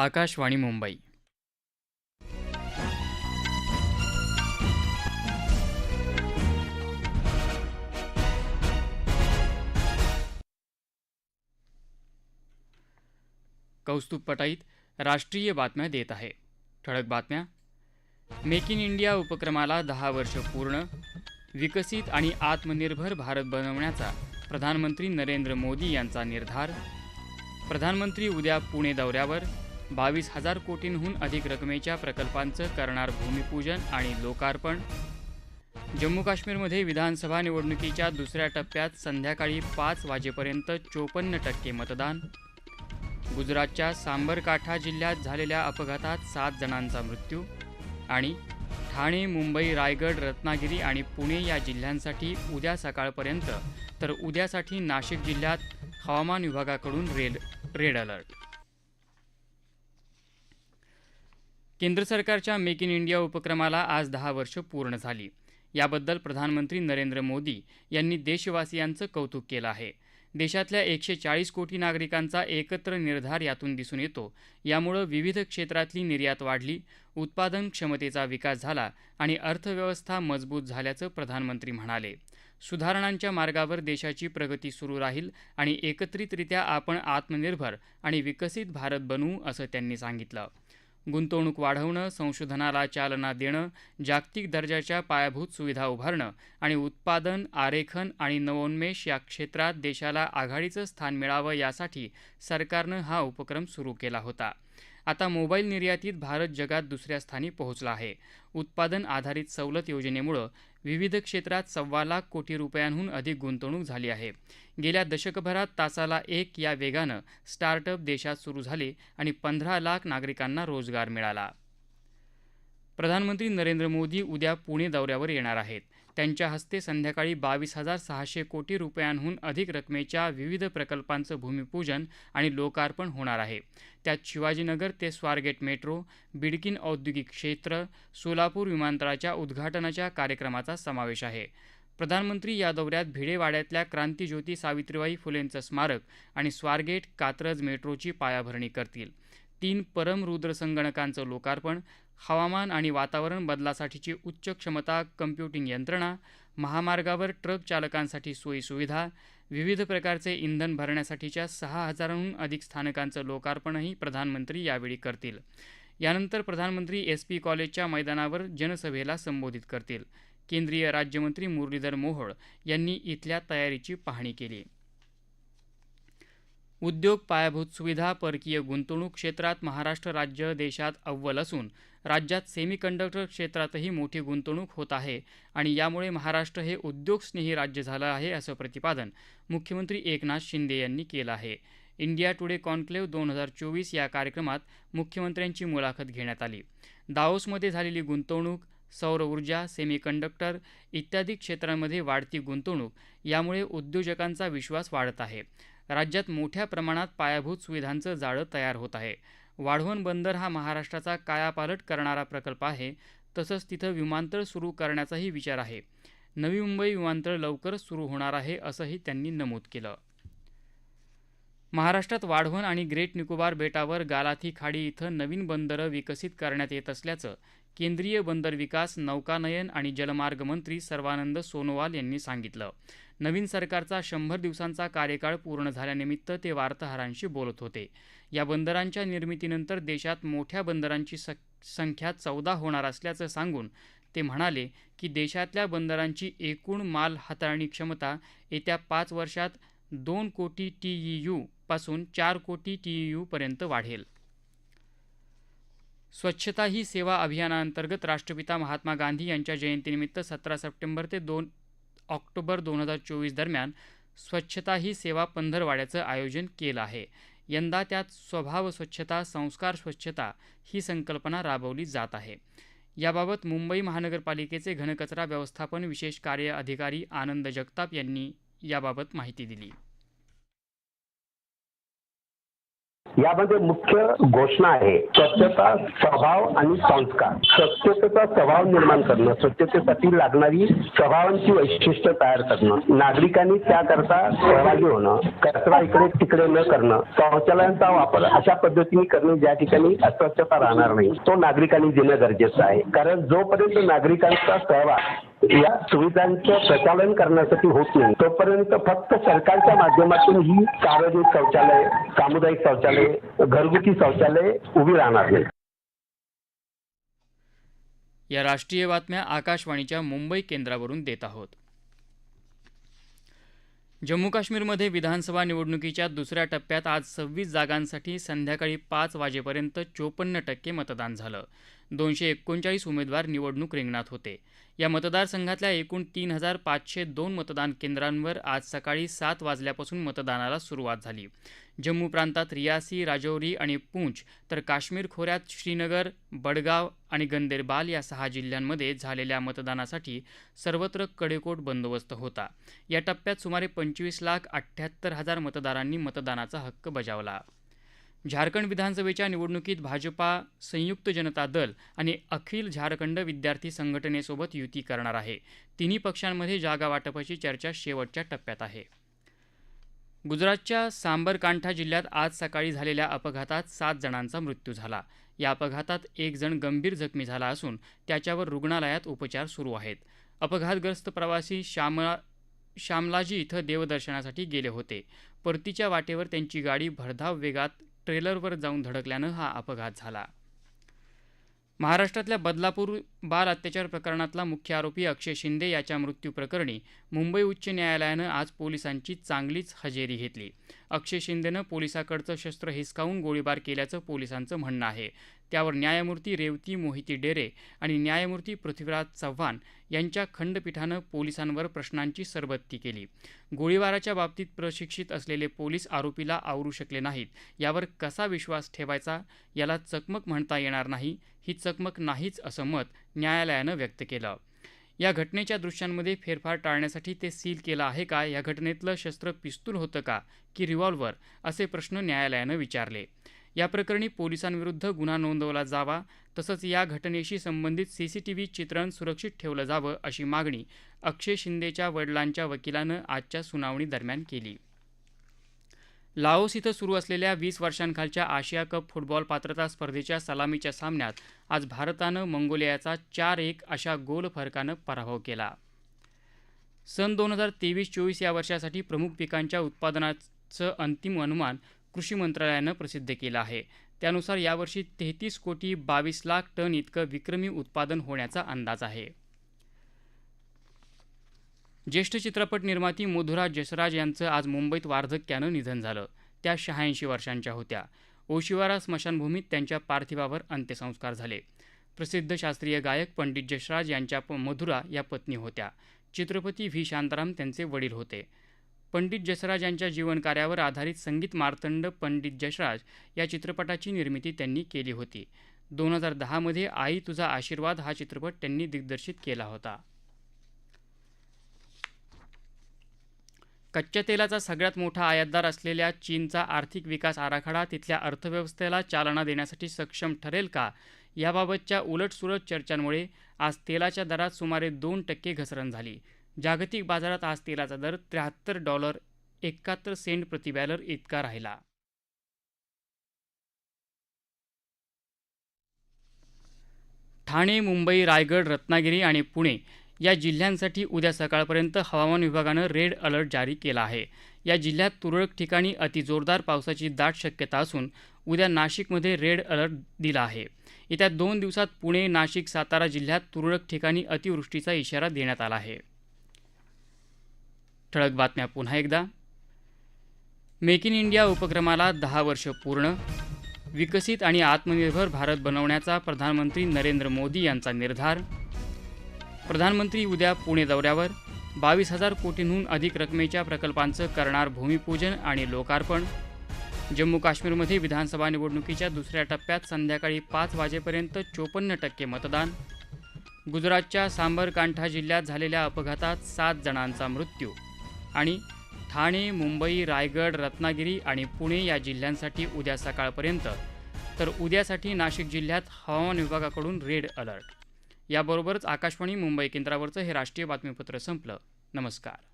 आकाशवाणी मुंबई. कौस्तुभ पटाईत राष्ट्रीय बातम्या देत आहे. ठळक बातम्या. मेक इन इंडिया उपक्रमाला दहा वर्ष पूर्ण. विकसित आणि आत्मनिर्भर भारत बनवण्याचा प्रधानमंत्री नरेंद्र मोदी यांचा निर्धार. प्रधानमंत्री उद्या पुणे दौऱ्यावर. बावीस हजार कोटींहून अधिक रकमेच्या प्रकल्पांचं करणार भूमिपूजन आणि लोकार्पण. जम्मू काश्मीरमध्ये विधानसभा निवडणुकीच्या दुसऱ्या टप्प्यात संध्याकाळी पाच वाजेपर्यंत चोपन्न टक्के मतदान. गुजरातच्या सांबरकाठा जिल्ह्यात झालेल्या अपघातात सात जणांचा मृत्यू आणि ठाणे मुंबई रायगड रत्नागिरी आणि पुणे या जिल्ह्यांसाठी उद्या सकाळपर्यंत तर उद्यासाठी नाशिक जिल्ह्यात हवामान विभागाकडून रेड रेड अलर्ट. केंद्र सरकारच्या मेक इन इंडिया उपक्रमाला आज दहा वर्ष पूर्ण झाली. याबद्दल प्रधानमंत्री नरेंद्र मोदी यांनी देशवासियांचं कौतुक केलं आहे. देशातल्या एकशे चाळीस कोटी नागरिकांचा एकत्र निर्धार यातून दिसून येतो. यामुळं विविध क्षेत्रातली निर्यात वाढली उत्पादन क्षमतेचा विकास झाला आणि अर्थव्यवस्था मजबूत झाल्याचं प्रधानमंत्री म्हणाले. सुधारणांच्या मार्गावर देशाची प्रगती सुरू राहील आणि एकत्रितरित्या आपण आत्मनिर्भर आणि विकसित भारत बनवू असं त्यांनी सांगितलं. गुंतवणूक वाढवणं संशोधनाला चालना देणं जागतिक दर्जाच्या पायाभूत सुविधा उभारणं आणि उत्पादन आरेखन आणि नवोन्मेष या क्षेत्रात देशाला आघाडीचं स्थान मिळावं यासाठी सरकारनं हा उपक्रम सुरू केला होता. आता मोबाईल निर्यातीत भारत जगात दुसऱ्या स्थानी पोहोचला आहे. उत्पादन आधारित सवलत योजनेमुळं विविध क्षेत्रात सव्वा लाख कोटी रुपयांहून अधिक गुंतवणूक झाली आहे. गेल्या दशकभरात तासाला एक या वेगानं स्टार्टअप देशात सुरू झाले आणि पंधरा लाख नागरिकांना रोजगार मिळाला. प्रधानमंत्री नरेंद्र मोदी उद्या पुणे दौऱ्यावर येणार आहेत. त्यांच्या हस्ते संध्याकाळी बावीस हजार सहाशे कोटी रुपयांहून अधिक रकमेच्या विविध प्रकल्पांचं भूमिपूजन आणि लोकार्पण होणार आहे. त्यात शिवाजीनगर ते स्वारगेट मेट्रो बिडकीन औद्योगिक क्षेत्र सोलापूर विमानतळाच्या उद्घाटनाच्या कार्यक्रमाचा समावेश आहे. प्रधानमंत्री या दौऱ्यात भिडेवाड्यातल्या क्रांतीज्योती सावित्रीबाई फुलेंचं स्मारक आणि स्वारगेट कात्रज मेट्रोची पायाभरणी करतील. तीन परमरुद्र संगणकांचं लोकार्पण हवामान आणि वातावरण बदलासाठीची उच्च क्षमता कम्प्युटिंग यंत्रणा महामार्गावर ट्रक चालकांसाठी सोयीसुविधा विविध प्रकारचे इंधन भरण्यासाठीच्या सहा हजारांहून अधिक स्थानकांचं लोकार्पणही प्रधानमंत्री यावेळी करतील. यानंतर प्रधानमंत्री एस पी कॉलेजच्या मैदानावर जनसभेला संबोधित करतील. केंद्रीय राज्यमंत्री मुरलीधर मोहोळ यांनी इथल्या तयारीची पाहणी केली. उद्योग पायाभूत सुविधा परकीय गुंतवणूक क्षेत्रात महाराष्ट्र राज्य देशात अव्वल असून राज्यात सेमीकंडक्टर क्षेत्रातही मोठी गुंतवणूक होत आहे आणि यामुळे महाराष्ट्र हे उद्योगस्नेही राज्य झालं आहे असं प्रतिपादन मुख्यमंत्री एकनाथ शिंदे यांनी केलं आहे. इंडिया टुडे कॉन्क्लेव्ह दोन हजार चोवीस या कार्यक्रमात मुख्यमंत्र्यांची मुलाखत घेण्यात आली. दाओसमध्ये झालेली गुंतवणूक सौर ऊर्जा सेमीकंडक्टर इत्यादी क्षेत्रांमध्ये वाढती गुंतवणूक यामुळे उद्योजकांचा विश्वास वाढत आहे. राज्यात मोठ्या प्रमाणात पायाभूत सुविधांचं जाळं तयार होत आहे. वाढवण बंदर हा महाराष्ट्राचा कायापालट करणारा प्रकल्प आहे. तसंच तिथं विमानतळ सुरू करण्याचाही विचार आहे. नवी मुंबई विमानतळ लवकरच सुरू होणार आहे असंही त्यांनी नमूद केलं. महाराष्ट्रात वाढवण आणि ग्रेट निकोबार बेटावर गालाथी खाडी इथं नवीन बंदरं विकसित करण्यात येत असल्याचं केंद्रीय बंदर विकास नौकानयन आणि जलमार्ग मंत्री सर्वानंद सोनोवाल यांनी सांगितलं. नवीन सरकारचा शंभर दिवसांचा कार्यकाळ पूर्ण झाल्यानिमित्त ते वार्ताहरांशी बोलत होते. या बंदरांच्या निर्मितीनंतर देशात मोठ्या बंदरांची संख्या चौदा होणार असल्याचं सांगून ते म्हणाले की देशातल्या बंदरांची एकूण माल हाताळणी क्षमता येत्या पाच वर्षात दोन कोटी टी ई यू पासून चार कोटी टी ई यू पर्यंत वाढेल. स्वच्छता ही सेवा अभियानाअंतर्गत राष्ट्रपिता महात्मा गांधी यांच्या जयंतीनिमित्त सतरा सप्टेंबर ते दोन ऑक्टोबर दोन हजार चोवीस दरम्यान स्वच्छता ही सेवा पंधरवाड्याचं आयोजन केलं आहे. यंदा त्यात स्वभाव स्वच्छता संस्कार स्वच्छता ही संकल्पना राबवली जात आहे. याबाबत मुंबई महानगरपालिकेचे घनकचरा व्यवस्थापन विशेष कार्य अधिकारी आनंद जगताप यांनी याबाबत माहिती दिली. यामध्ये मुख्य घोषणा आहे स्वच्छता स्वभाव आणि संस्कार. स्वच्छतेचा स्वभाव निर्माण करणं स्वच्छतेसाठी लागणारी स्वभावांची वैशिष्ट्य तयार करणं नागरिकांनी त्याकरता सहभागी होणं कचरा इकडे तिकडे न करणं शौचालयांचा वापर अशा पद्धतीने करणे ज्या ठिकाणी अस्वच्छता राहणार नाही तो नागरिकांनी देणं गरजेचं आहे. कारण जोपर्यंत नागरिकांचा सहभाग या सुविधांचं प्रचालन करण्यासाठी होत नाही. तोपर्यंत फक्त सरकारच्या माध्यमातून ही सार्वजनिक शौचालय सामुदायिक शौचालय घरगुती शौचालय उभी राहणार नाही. या राष्ट्रीय बातम्या आकाशवाणीच्या मुंबई केंद्रावरून देत आहोत. जम्मू काश्मीरमध्ये विधानसभा निवडणुकीच्या दुसऱ्या टप्प्यात आज सव्वीस जागांसाठी संध्याकाळी पाच वाजेपर्यंत चोपन्न टक्के मतदान झालं. दोनशे एकोणचाळीस उमेदवार निवडणूक रिंगणात होते. या मतदारसंघातल्या एकूण तीन हजार पाचशे दोन मतदान केंद्रांवर आज सकाळी सात वाजल्यापासून मतदानाला सुरुवात झाली. जम्मू प्रांतात रियासी राजौरी आणि पूंछ तर काश्मीर खोऱ्यात श्रीनगर बडगाव आणि गंदेरबाल या सहा जिल्ह्यांमध्ये झालेल्या मतदानासाठी सर्वत्र कडेकोट बंदोबस्त होता. या टप्प्यात सुमारे पंचवीस लाख अठ्ठ्याहत्तर हजार मतदारांनी मतदानाचा हक्क बजावला. झारखंड विधानसभेच्या निवडणुकीत भाजपा संयुक्त जनता दल आणि अखिल झारखंड विद्यार्थी संघटनेसोबत युती करणार आहे. तिन्ही पक्षांमध्ये जागा वाटपाची चर्चा शेवटच्या टप्प्यात आहे. गुजरातच्या सांबरकांठा जिल्ह्यात आज सकाळी झालेल्या अपघातात सात जणांचा मृत्यू झाला. या अपघातात एक जण गंभीर जखमी झाला असून त्याच्यावर रुग्णालयात उपचार सुरू आहेत. अपघातग्रस्त प्रवासी श्यामळा श्यामलाजी इथं देवदर्शनासाठी गेले होते. परतीच्या वाटेवर त्यांची गाडी भरधाव वेगात ट्रेलरवर जाऊन धडकल्यानं हा अपघात झाला. महाराष्ट्रातल्या बदलापूर बाल अत्याचार प्रकरणातला मुख्य आरोपी अक्षय शिंदे याच्या मृत्यूप्रकरणी मुंबई उच्च न्यायालयानं आज पोलिसांची चांगलीच हजेरी घेतली. अक्षय शिंदेनं पोलिसाकडचं शस्त्र हिसकावून गोळीबार केल्याचं पोलिसांचं म्हणणं आहे. त्यावर न्यायमूर्ती रेवती मोहिती डेरे आणि न्यायमूर्ती पृथ्वीराज चव्हाण यांच्या खंडपीठानं पोलिसांवर प्रश्नांची सरबत्ती केली. गोळीबाराच्या बाबतीत प्रशिक्षित असलेले पोलीस आरोपीला आवरू शकले नाहीत. यावर कसा विश्वास ठेवायचा याला चकमक म्हणता येणार नाही ही चकमक नाहीच असं मत न्यायालयानं व्यक्त केलं. या घटनेच्या दृश्यांमध्ये फेरफार टाळण्यासाठी ते सील केलं आहे का या घटनेतलं शस्त्र पिस्तूल होतं का की रिव्हॉल्व्हर असे प्रश्न न्यायालयानं विचारले. या प्रकरणी पोलिसांविरुद्ध गुन्हा नोंदवला जावा तसंच या घटनेशी संबंधित सीसीटीव्ही चित्रण सुरक्षित ठेवलं जावं अशी मागणी अक्षय शिंदेच्या वडिलांच्या वकिलानं आजच्या सुनावणी दरम्यान केली. लाओस इथं सुरू असलेल्या वीस वर्षांखालच्या आशिया कप फुटबॉल पात्रता स्पर्धेच्या सलामीच्या सामन्यात आज भारतानं मंगोलियाचा चार एक अशा गोल फरकानं पराभव केला. सन दोन हजार तेवीस चोवीस या वर्षासाठी प्रमुख पिकांच्या उत्पादनाचं अंतिम अनुमान कृषी मंत्रालयानं प्रसिद्ध केलं आहे. त्यानुसार यावर्षी तेहतीस कोटी बावीस लाख टन इतकं विक्रमी उत्पादन होण्याचा अंदाज आहे. ज्येष्ठ चित्रपट निर्माती मधुरा जसराज यांचं आज मुंबईत वार्धक्यानं निधन झालं. त्या शहाऐंशी वर्षांच्या होत्या. ओशिवारा स्मशानभूमीत त्यांच्या पार्थिवावर अंत्यसंस्कार झाले. प्रसिद्ध शास्त्रीय गायक पंडित जसराज यांच्या प मधुरा या पत्नी होत्या. चित्रपती व्ही. शांताराम त्यांचे वडील होते. पंडित जसराज यांच्या जीवनकार्यावर आधारित संगीत मार्तंड पंडित जसराज या चित्रपटाची निर्मिती त्यांनी केली होती. दोन हजार दहामध्ये आई तुझा आशीर्वाद हा चित्रपट त्यांनी दिग्दर्शित केला होता. कच्च्या तेलाचा सगळ्यात मोठा आयातदार असलेल्या चीनचा आर्थिक विकास आराखडा तिथल्या अर्थव्यवस्थेला चालना देण्यासाठी सक्षम ठरेल का? याबाबतच्या उलटसुलट चर्चांमुळे आज तेलाच्या दरात सुमारे दोन टक्के घसरण झाली. जागतिक बाजारात आज तेलाचा दर त्र्याहत्तर डॉलर एकाहत्तर सेंट प्रतिबॅलर इतका राहिला. ठाणे मुंबई रायगड रत्नागिरी आणि पुणे या जिल्ह्यांसाठी उद्या सकाळपर्यंत हवामान विभागानं रेड अलर्ट जारी केला आहे. या जिल्ह्यात तुरळक ठिकाणी अतिजोरदार पावसाची दाट शक्यता असून उद्या नाशिकमध्ये रेड अलर्ट दिला आहे. येत्या दोन दिवसात पुणे नाशिक सातारा जिल्ह्यात तुरळक ठिकाणी अतिवृष्टीचा इशारा देण्यात आला आहे. ठळक बातम्या पुन्हा एकदा. मेक इन इंडिया उपक्रमाला दहा वर्ष पूर्ण. विकसित आणि आत्मनिर्भर भारत बनवण्याचा प्रधानमंत्री नरेंद्र मोदी यांचा निर्धार. प्रधानमंत्री उद्या पुणे दौऱ्यावर. बावीस हजार कोटींहून अधिक रकमेच्या प्रकल्पांचं करणार भूमिपूजन आणि लोकार्पण. जम्मू काश्मीरमध्ये विधानसभा निवडणुकीच्या दुसऱ्या टप्प्यात संध्याकाळी पाच वाजेपर्यंत चोपन्न टक्के मतदान. गुजरातच्या सांबरकांठा जिल्ह्यात झालेल्या अपघातात सात जणांचा मृत्यू. आणि ठाणे मुंबई रायगड रत्नागिरी आणि पुणे या जिल्ह्यांसाठी उद्या सकाळपर्यंत. तर उद्यासाठी नाशिक जिल्ह्यात हवामान विभागाकडून रेड अलर्ट. याबरोबरच आकाशवाणी मुंबई केंद्रावरचं हे राष्ट्रीय बातमीपत्र संपलं. नमस्कार.